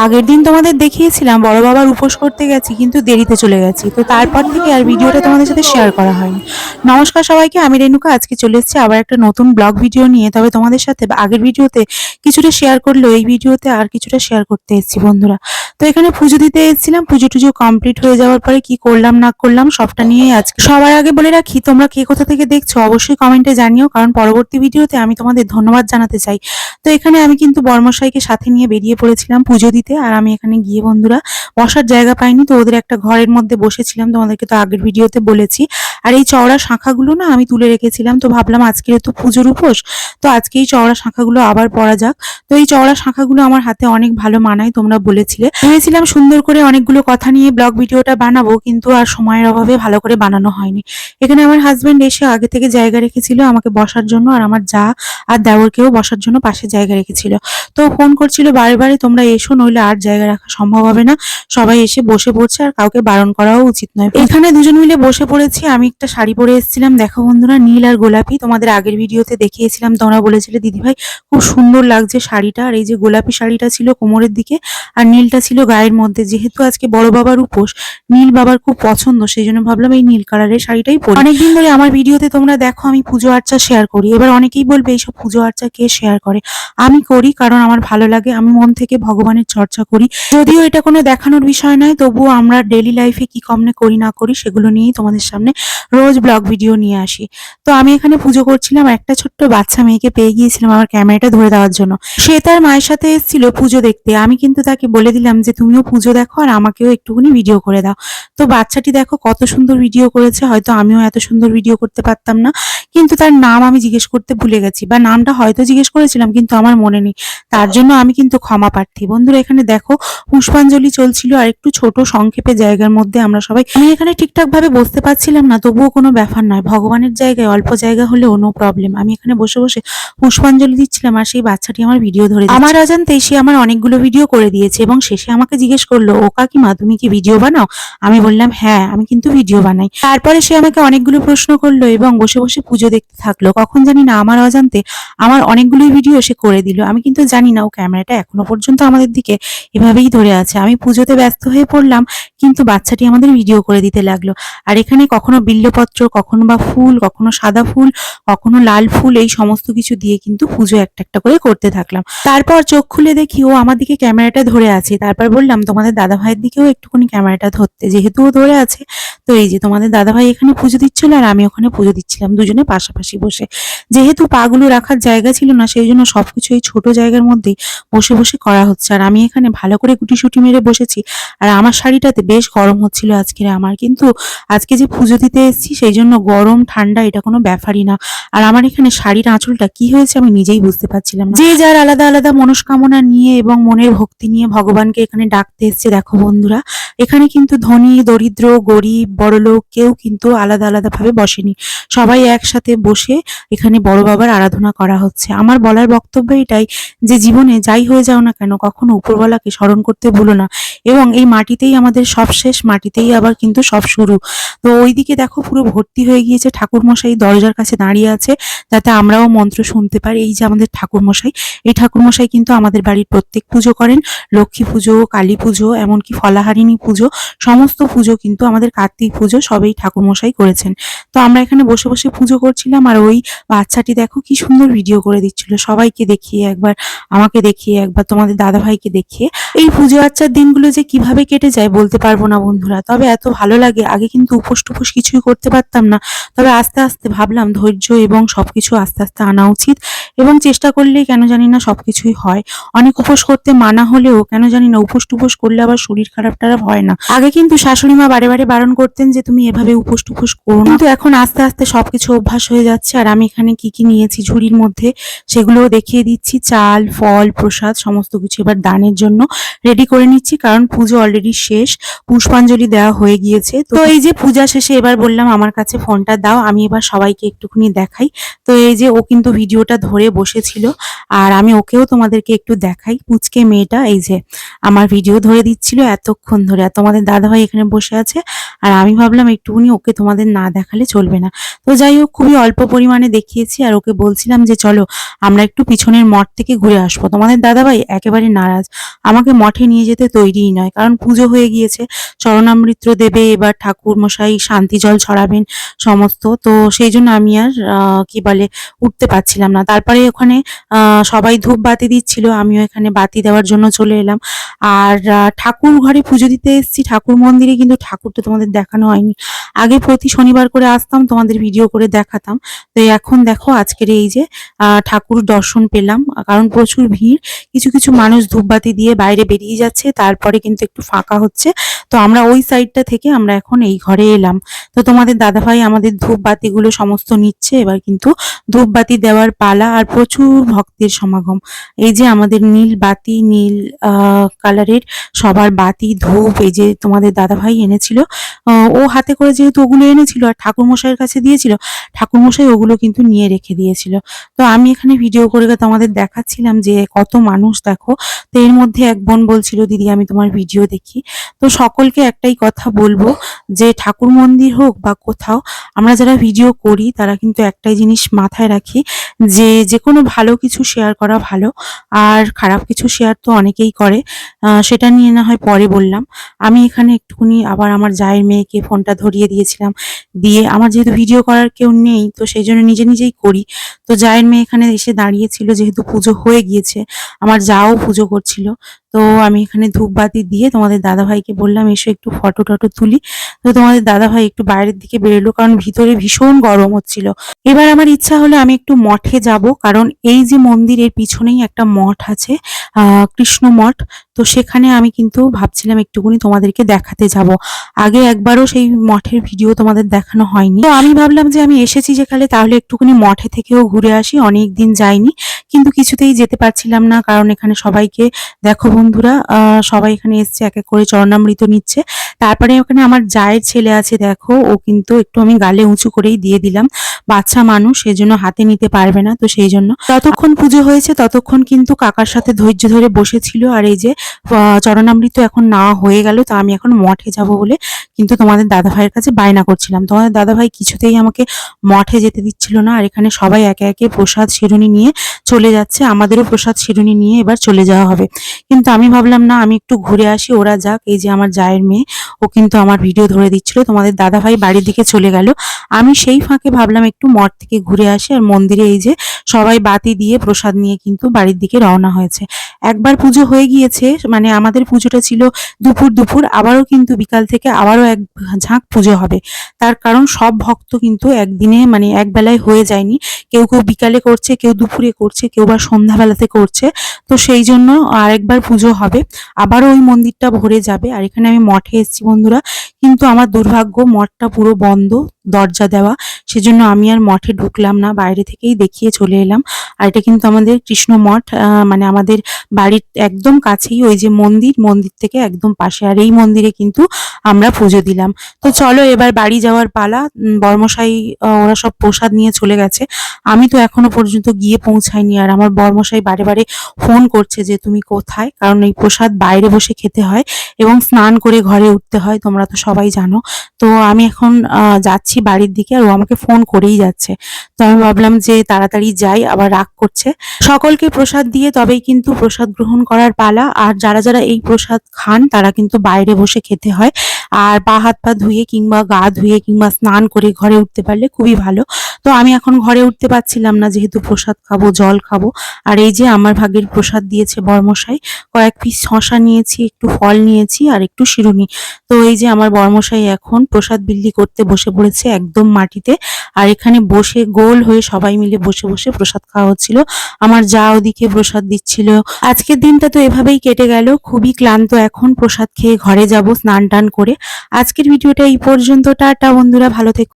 আগের দিন তোমাদের দেখিয়েছিলাম, বড় বাবার উপোস করতে গেছি, কিন্তু দেরিতে চলে গেছি। তো তারপর থেকে আর ভিডিওটা তোমাদের সাথে শেয়ার করা হয়নি। নমস্কার সবাইকে, আমি রেণুকা, আজকে চলে এসেছি আবার একটা নতুন ব্লগ ভিডিও নিয়ে। তবে তোমাদের সাথে আগের ভিডিওতে কিছুটা শেয়ার করলেও এই ভিডিওতে আর কিছুটা শেয়ার করতে এসেছি, বন্ধুরা। তো এখানে পুজো দিতে এসেছিলাম, পুজো টুজো কমপ্লিট হয়ে যাওয়ার পরে কি করলাম, না করলাম, সবটা নিয়েই আজকে। সবার আগে বলে রাখি, তোমরা কে কোথা থেকে দেখছ, অবশ্যই কমেন্টে জানিও, কারণ পরবর্তী ভিডিওতে আমি তোমাদের ধন্যবাদ জানাতে চাই। তো এখানে আমি কিন্তু বর্মশাইকে সাথে নিয়ে বেরিয়ে পড়েছিলাম, পুজো দিতে আর আমি এখানে গিয়ে বন্ধুরা বসার জায়গা পাইনি, তো ওদের একটা ঘরের মধ্যে বসেছিলাম, তোমাদেরকে তো আগের ভিডিওতে বলেছি। আর এই চওড়া শাঁখাগুলো না আমি তুলে রেখেছিলাম, তো ভাবলাম আজকে তো পুজোর উপোস, তো আজকে এই চওড়া শাঁখাগুলো আবার পরা যাক। তো এই চওড়া শাঁখাগুলো আমার হাতে অনেক ভালো মানায়, তোমরা বলেছিলে। ভেবেছিলাম সুন্দর করে অনেকগুলো কথা নিয়ে ব্লগ ভিডিওটা বানাবো, কিন্তু আর সময়ের অভাবে ভালো করে বানানো হয়নি। এখানে আমার হাজব্যান্ড এসে আগে থেকে জায়গা রেখেছিল আমাকে বসার জন্য, আর আমার যা আর দেওরকেও বসার জন্য পাশে জায়গা রেখেছিল। তো ফোন করছিল বারে বারে, তোমরা এসো, নইলে আর জায়গা রাখা সম্ভব হবে না। সবাই এসে বসে পড়ছে আর কাউকে বারণ করাও উচিত নয়। এখানে দুজন মিলে বসে পড়েছি। আমি একটা শাড়ি পরে এসেছিলাম। দেখো বন্ধুরা, নীল আর গোলাপি। তোমাদের আগের ভিডিওতে দেখিয়েছিলাম, তোমরা বলেছিলে দিদিভাই খুব সুন্দর লাগছে শাড়িটা। আর এই যে গোলাপি শাড়িটা ছিল কোমরের দিকে, আর নীলটা ছিল গায়ের মধ্যে। যেহেতু আজকে বড় বাবার উপোস, নীল বাবার খুব পছন্দ সেই জন্য ভাবলাম এই নীল কালারের শাড়িটাই পরি। অনেকদিন ধরে আমার ভিডিওতে তোমরা দেখো, আমি পুজো আর্চা শেয়ার করি। এবার অনেকেই বলবে, এইসব পুজো আর্চা কে শেয়ার করে? আমি করি, কারণ আমার ভালো লাগে। আমি মন থেকে ভগবানের চর্চা করি। যদিও এটা কোনো দেখানোর বিষয় নয়, তবুও আমরা ডেলি লাইফে কি কমনে করি, না করি, সেগুলো নিয়েই তোমাদের সামনে রোজ ব্লগ ভিডিও নিয়ে আসি। তো আমি এখানে পুজো করছিলাম, একটা ছোট্ট বাচ্চা মেয়েকে পেয়ে গিয়েছিলাম আমার ক্যামেরাটা ধরে দেওয়ার জন্য। সে তার মায়ের সাথে এসেছিল পুজো দেখতে। আমি কিন্তু তাকে বলে দিলাম যে, তুমিও পুজো দেখো আর আমাকেও একটুখানি ভিডিও করে দাও। তো বাচ্চাটি দেখো কত সুন্দর ভিডিও করেছে, হয়তো আমিও এত সুন্দর ভিডিও করতে পারতাম না। কিন্তু তার নাম আমি জিজ্ঞেস করতে ভুলে গেছি, বা নামটা হয়তো জিজ্ঞেস করেছিলাম, কিন্তু আমার মনে নেই। তার জন্য আমি কিন্তু ক্ষমা প্রার্থী। বন্ধুরা, এখানে দেখো পুষ্পাঞ্জলি চলছিল আর একটু ছোট সংক্ষেপে জায়গার মধ্যে আমরা সবাই আমি এখানে ঠিকঠাক ভাবে বসতে পারছিলাম না, তবুও কোনো ব্যাপার নয়। ভগবানের জায়গায় অল্প জায়গা হলেও অন্য প্রবলেম আমি এখানে বসে বসে পুষ্পাঞ্জলি দিচ্ছিলাম আর সেই বাচ্চাটি আমার ভিডিও ধরে। আমার অজান্তেই সে আমার অনেকগুলো ভিডিও করে দিয়েছে এবং শেষে আমাকে জিজ্ঞেস করল, ও কাকিমা, তুমি কি ভিডিও বানাও? আমি বললাম হ্যাঁ আমি কিন্তু ভিডিও বানাই। তারপরে সে আমাকে অনেকগুলো প্রশ্ন করল এবং বসে বসে পুজো দেখতে থাকল। কখন জানি না, আমার অজান্তে আমার অনেকগুলোই ভিডিও সে করে দিল। আমি কিন্তু জানি না, ও ক্যামেরাটা এখনও পর্যন্ত আমাদের দিকে এভাবেই ধরে আছে। আমি পুজোতে ব্যস্ত হয়ে পড়লাম, কিন্তু বাচ্চাটি আমাদের ভিডিও করে দিতে লাগল। আর এখানে কখনো বিল্লপত্র, কখনো বা ফুল, কখনো সাদা ফুল, কখনো লাল ফুল, এই সমস্ত কিছু দিয়ে কিন্তু পুজো একটা একটা করে করতে থাকলাম। তারপর চোখ খুলে দেখি ও আমার দিকে ক্যামেরাটা ধরে আছে। তারপর বললাম, তোমাদের দাদা ভাইয়ের দিকেও একটুখানি ক্যামেরাটা ধরতে। যেহেতু ও ধরে আছে, তো এই যে তোমাদের দাদা ভাই এখানে পুজো দিচ্ছিল আর আমি ওখানে পুজো দিচ্ছিলাম দুজনে পাশাপাশি বসে। যেহেতু পাগুলো রাখার জায়গা ছিল না, সেই জন্য সবকিছু এই ছোট জায়গার মধ্যেই বসে বসে করা হচ্ছে। আর আমি এখানে ভালো করে গুটিসুটি মেরে বসেছি। আর আমার শাড়িটাতে বেশ গরম হচ্ছিল আজকের আমার। কিন্তু আজকে যে পুজো দিতে এসেছি, সেই জন্য গরম, ঠান্ডা এটা কোনো ব্যাপারই না। আর আমার এখানে শাড়ির আঁচলটা কি হয়েছে আমি নিজেই বুঝতে পারছিলাম যে যার আলাদা আলাদা মনস্কামনা নিয়ে এবং মনের ভক্তি নিয়ে ভগবানকে এখানে ডাকতে এসছে, দেখো বন্ধুরা। এখানে কিন্তু ধনী, দরিদ্র, গরিব, বড়লোক কেউ কিন্তু আলাদা আলাদা ভাবে বসেনি। সবাই একসাথে বসে এখানে বড় বাবার আরাধনা করা হচ্ছে। আমার বলার বক্তব্য এটাই যে জীবনে যাই হয়ে যাও না কেন, কখনো উপরওয়ালাকে স্মরণ করতে ভুলো না। এবং এই মাটিতেই আমাদের সব শেষ, মাটিতেই আবার কিন্তু সব শুরু। তো ওইদিকে দেখো পুরো ভর্তি হয়ে গিয়েছে ঠাকুর মশাই দরজার কাছে দাঁড়িয়ে আছে যাতে আমরাও মন্ত্র শুনতে পারি। এই যে আমাদের ঠাকুর মশাই এই ঠাকুর মশাই কিন্তু আমাদের বাড়ির প্রত্যেক পুজো করেন। লক্ষ্মী পুজো, কালী পুজো, এমনকি ফলাহারিণী পুজো, সমস্ত পুজো কিন্তু আমাদের কার্তিক পুজো সবই ঠাকুর মশাই করেছেন। তো আমরা এখানে বসে বসে পুজো করছিলাম আর ওই বাচ্চাটি দেখো কি সুন্দর ভিডিও করে দিচ্ছিল। সবাইকে দেখিয়ে একবার, আমাকে দেখিয়ে একবার, তোমাদের দাদা ভাইকে দেখিয়ে এই পুজো আচ্চার দিনগুলো যে কীভাবে কেটে যায় বলতে পারব না বন্ধুরা। তবে এত ভালো লাগে, আগে কিন্তু উপোস টুপোস কিছুই করতে পারতাম না। তবে আস্তে আস্তে ভাবলাম ধৈর্য এবং সবকিছু আস্তে আস্তে আনা উচিত এবং চেষ্টা করলেই কেন জানি না সবকিছুই হয়। অনেক উপোস করতে মানা হলেও কেন জানি না উপোস টুপোস করলে আবার শরীর খারাপ টারাপ হয় না। আগে কিন্তু শাশুড়ি মা বারে বারে বারণ করতেন যে তুমি এভাবে উপোস টুপোস করো কিন্তু এখন আস্তে আস্তে সবকিছু অভ্যাস হয়ে যাচ্ছে আর আমি এখানে কি কি নিয়েছি ঝুড়ির মধ্যে সেগুলোও দেখিয়ে দিচ্ছি। চাল, ফল, প্রসাদ, সমস্ত কিছু এবার দানের জন্য রেডি করে নিচ্ছি, কারণ পুজো অলরেডি শেষ, পুষ্পাঞ্জলি দেওয়া হয়ে গিয়েছে। তো এই যে পূজা শেষে এবার বললাম আমার কাছে ফোনটা দাও, আমি এবার সবাইকে একটুখানি দেখাই। তো এই যে ও কিন্তু ভিডিওটা ধরে বসেছিল, আর আমি ওকেও তোমাদেরকে একটু দেখাই। পুচকে মেয়েটা, এই যে আমার ভিডিও ধরে দিচ্ছিল এতক্ষণ ধরে। আর তোমাদের দাদাভাই এখানে বসে আছে, আর আমি ভাবলাম একটুখানি ওকে তোমাদের না দেখালে চলবে না। তো যাই হোক, খুবই অল্প পরিমাণে দেখিয়েছি, আর ওকে বলছিলাম যে চলো আমরা একটু পিছনের মঠ থেকে ঘুরে আসব। তোমাদের দাদাভাই একেবারে নারাজ। আমাকে মঠে নিয়ে যেতে তৈরিই নয়। কারণ পুজো হয়ে গিয়েছে, চরণামৃত দেবে, এবার ঠাকুর মশাই শান্তি জল ছড়াবেন সমস্ত। তো সেই জন্য আমি আর কি বলে, উঠতে পারছিলাম না। তারপরে ওখানে সবাই ধূপ বাতি দিচ্ছিল, আমিও এখানে বাতি দেওয়ার জন্য চলে এলাম। আর ঠাকুর ঘরে পুজো দিতে এসেছি। ঠাকুর মন্দিরে কিন্তু ঠাকুর তো তোমাদের দেখানো হয়নি। আগে প্রতি শনিবার করে আসতাম, তোমাদের ভিডিও করে দেখাতাম। তো এখন দেখো আজকের এই যে ঠাকুর দর্শন পেলাম। কারণ প্রচুর ভিড়, কিছু কিছু মানুষ ধূপবাতি দিয়ে বাইরে বেরিয়ে যাচ্ছে, তারপরে কিন্তু একটু ফাঁকা হচ্ছে। তো আমরা ওই সাইডটা থেকে আমরা এখন এই ঘরে এলাম। তো তোমাদের দাদাভাই আমাদের ধূপবাতিগুলো সমস্ত নিচ্ছে, এবার কিন্তু ধূপবাতি দেওয়ার পালা আর প্রচুর ভক্তের সমাগম। এই যে আমাদের নীল বাতি, নীল কালারের সবার বাতি, ধূপ, এই যে তোমাদের দাদাভাই এনেছিল ও হাতে করে যেহেতু ওগুলো এনেছিল আর ঠাকুরমশাইয়ের কাছে দিয়েছিল, ঠাকুরমশাই ওগুলো কিন্তু নিয়ে রেখে দিয়েছিল। তো আমি এখানে ভিডিও করে তোমাদের দেখাচ্ছিলাম যে কত মানুষ দেখো। তো এর মধ্যে এক বোন বলছিল, দিদি, আমি তোমার ভিডিও দেখি। তো সকলকে একটাই কথা বলব যে, ঠাকুর মন্দির হোক বা কোথাও, আমরা যারা ভিডিও করি, তারা কিন্তু একটাই জিনিস মাথায় রাখি যে যে কোনো ভালো কিছু শেয়ার করা ভালো, আর খারাপ কিছু শেয়ার তো অনেকেই করে। সেটা নিয়ে না হয় পরে বললাম। আমি এখানে একটুখানি আবার আমার জায়ের মেয়েকে ফোনটা ধরিয়ে দিয়েছিলাম। দিয়ে আমার যেহেতু ভিডিও করার কেউ নেই, তো সেই জন্য নিজে নিজেই করি। তো জায়ের মেয়ে এখানে এসে দাঁড়িয়েছিল, যেহেতু পুজো হয়ে গিয়েছে, আমার যাও পুজো করছিল। ¿no? তো আমি এখানে ধূপবাতি দিয়ে তোমাদের দাদাভাইকে বললাম, এসে একটু ফটো টটো তুলি। তো তোমাদের দাদাভাই একটু বাইরের দিকে বেরোলো, কারণ ভিতরে ভীষণ গরম হচ্ছিল। এবার আমার ইচ্ছা হলো আমি একটু মঠে যাব, কারণ এই যে মন্দিরের পিছনেই একটা মঠ আছে কৃষ্ণ মঠ। তো সেখানে আমি কিন্তু ভাবছিলাম একটুখানি তোমাদেরকে দেখাতে যাব। আগে একবারও সেই মঠের ভিডিও তোমাদের দেখানো হয়নি। তো আমি ভাবলাম যে আমি এসেছি যেখানে, তাহলে একটুখানি মঠে থেকেও ঘুরে আসি অনেক দিন যাইনি। কিন্তু কিছুতেই যেতে পারছিলাম না, কারণ এখানে সবাইকে দেখো বন্ধুরা সবাই এখানে এসছে, এক এক করে চরণামৃত নিচ্ছে। তারপরে ওখানে আমার জায়ের ছেলে আছে, দেখো, ও কিন্তু একটু আমি গালে উঁচু করেই দিয়ে দিলাম। বাচ্চা মানুষ, সেজন্য হাতে নিতে পারবে না, তো সেই জন্য ততক্ষণ পুজো হয়েছে, ততক্ষণ কিন্তু কাকার সাথে ধৈর্য ধরে বসেছিল। আর এই যে চরণামৃত এখন না হয়ে গেল, তো আমি এখন মঠে যাব বলে কিন্তু তোমাদের দাদা ভাইয়ের কাছে বায়না করছিলাম। তোমাদের দাদা ভাই কিছুতেই আমাকে মঠে যেতে দিচ্ছিল না, আর এখানে সবাই একে একে প্রসাদ শিরুনি নিয়ে চলে যাচ্ছে। আমাদেরও প্রসাদ শিরুনি নিয়ে এবার চলে যাওয়া হবে। কিন্তু আমি ভাবলাম, না, আমি একটু ঘুরে আসি, ওরা যাক, এই যে আমার জায়ের মেয়ে, ও কিন্তু আমার ভিডিও ধরে দিচ্ছিল, তোমাদের দাদা ভাই বাড়ির দিকে চলে গেল। আমি সেই ফাঁকে ভাবলাম, একটু মঠ থেকে ঘুরে আসি, আর মন্দিরে এই যে সবাই বাতি দিয়ে প্রসাদ নিয়ে কিন্তু বাড়ির দিকে রওনা হয়েছে। একবার পুজো হয়ে গিয়েছে মানে আমাদের পুজোটা ছিল দুপুর দুপুর, আবারও কিন্তু বিকাল থেকে আবারও এক ঝাঁক পুজো হবে। তার কারণ সব ভক্ত কিন্তু একদিনে মানে এক বেলায় হয়ে যায়নি। কেউ কেউ বিকালে করছে, কেউ দুপুরে করছে, কেউ বা সন্ধ্যাবেলাতে করছে। তো সেই জন্য আরেকবার পুজো হবে। আবারও ওই মন্দিরটা ভরে যাবে। আর এখানে আমি মঠে এসেছি বন্ধুরা। কিন্তু আমার দুর্ভাগ্য, মঠটা পুরো বন্ধ, দরজা দেওয়া। সেজন্য আমি আর মঠে ঢুকলাম না, বাইরে থেকেই দেখিয়ে চলে এলাম। আর এটা কিন্তু আমাদের কৃষ্ণ মঠ মানে আমাদের বাড়ির একদম কাছেই ওই যে মন্দির মন্দির থেকে একদম পাশে। আর এই মন্দিরে কিন্তু আমরা পুজো দিলাম। তো চলো এবার বাড়ি যাওয়ার পালা। বর্মশাই ওরা সব প্রসাদ নিয়ে চলে গেছে। আমি তো এখনও পর্যন্ত গিয়ে পৌঁছাইনি। আর আমার বর্মশাই বারে বারে ফোন করছে যে, তুমি কোথায়? কারণ এই প্রসাদ বাইরে বসে খেতে হয় এবং স্নান করে ঘরে উঠতে হয়, তোমরা তো সবাই জানো। তো আমি এখন যাচ্ছি বাড়ির দিকে আর ও আমাকে ফোন করেই যাচ্ছে। তো আমি ভাবলাম যে তাড়াতাড়ি যাই, আবার রাগ করছে। সকলকে প্রসাদ দিয়ে তবেই কিন্তু প্রসাদ গ্রহণ করার পালা। আর যারা যারা এই প্রসাদ খান, তারা কিন্তু বাইরে বসে খেতে হয়। আর পা, হাত, পা ধুয়ে কিংবা গা ধুয়ে কিংবা স্নান করে ঘরে উঠতে পারলে খুবই ভালো। তো আমি এখন ঘরে উঠতে পারছিলাম না, যেহেতু প্রসাদ খাব, জল খাব। আর এই যে আমার ভাগের প্রসাদ দিয়েছে বর্মশাই, কয়েক পিস শশা নিয়েছি, একটু ফল নিয়েছি আর একটু শিরুনি। তো এই যে আমার বর্মশাই এখন প্রসাদ বিল্লি করতে বসে পড়েছে একদম মাটিতে। আর এখানে বসে গোল হয়ে সবাই মিলে বসে বসে প্রসাদ খাওয়া হচ্ছিল। আমার যা ওদিকে প্রসাদ দিচ্ছিল। আজকের দিনটা তো এভাবেই কেটে গেল। খুবই ক্লান্ত এখন প্রসাদ খেয়ে ঘরে যাব স্নান টান করে। আজকের ভিডিওটা এই পর্যন্ত টাটা বন্ধুরা ভালো থেকো।